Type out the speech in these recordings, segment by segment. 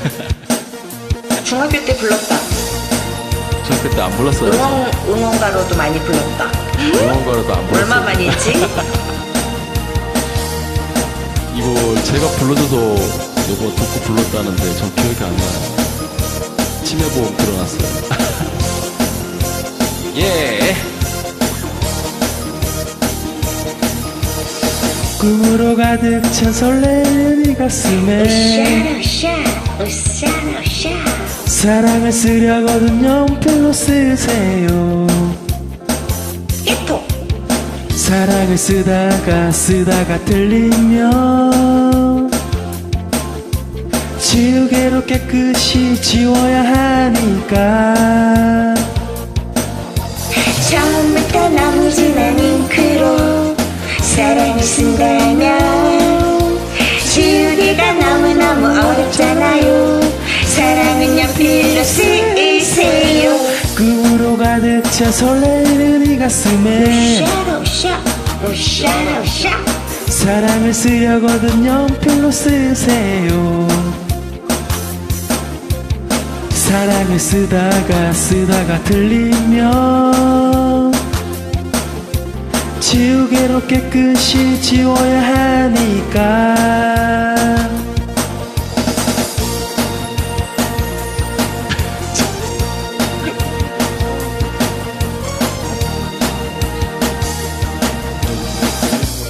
중학교 때 불렀다. 저 그때 안 불렀어요. 응원, 응원가로도 많이 불렀다. 응원가로도 안 불렀어요. 얼마 만에 있지? 이거 제가 불러줘서 이거 듣고 불렀다는데 전 기억이 안 나요. 치매보험 들어놨어요. 예. 꿈으로 가득 찬 설레는 이 가슴에. 사랑을 쓰려거든 연필로 쓰세요. 사랑을 쓰다가 쓰다가 틀리면 지우개로 깨끗이 지워야 하니까 처음부터 잉크로 사랑을 쓴다면 지우기가 너무너무 어렵잖아요. 사랑은 연필로 쓰세요. 꿈으로 가득 찬 설레는 이 가슴에 사랑을 쓰려거든 연필로 쓰세요. 사랑을 쓰다가 쓰다가 틀리면 지우개로 깨끗이 지워야 하니까.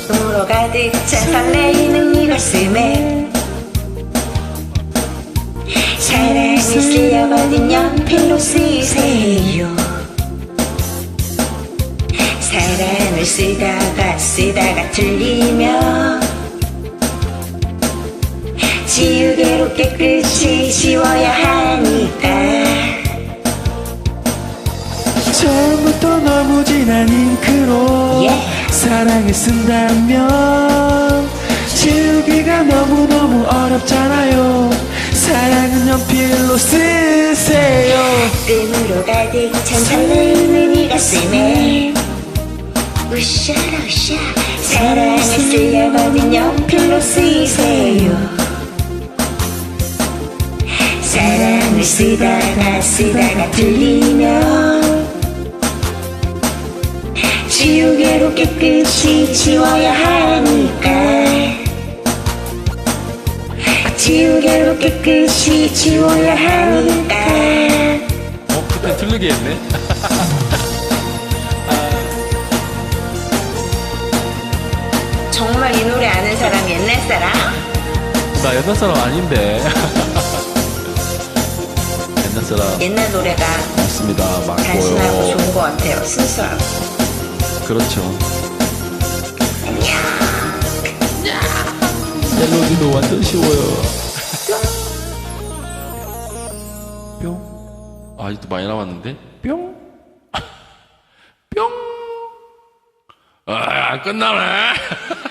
꿈으로 가득 찬 설레이는 이 가슴에 사랑을 쓰려거든 연필로 쓰세요 사랑을 쓰다가 쓰다가 틀리면 지우개로 깨끗이 지워야 하니까. 처음부터 너무 진한 잉크로 예. 사랑을 쓴다면 지우기가 너무너무 어렵잖아요. 사랑은 연필로 쓰세요. 뜸으로 가득 찬 설레이는 이 가슴에 으쌰라 으쌰 사랑을 쓰려거든 연필로 쓰세요. 사랑을 쓰다가 쓰다가 틀리면 지우개로 깨끗이 지워야 하니까. 지우개로 깨끗이 지워야 하니까. 어, 그때 틀리게 했네. 사람 옛날 사람? 나 옛날 사람 아닌데. 옛날 사람 옛날 노래가 맞습니다. 단순하고 맞고요. 좋은 것 같아요. 순수하고. 그렇죠. 멜로디도 완전 쉬워요. 뿅. 아, 이도 많이 남았는데? 뿅. 뿅. 아, 끝나네.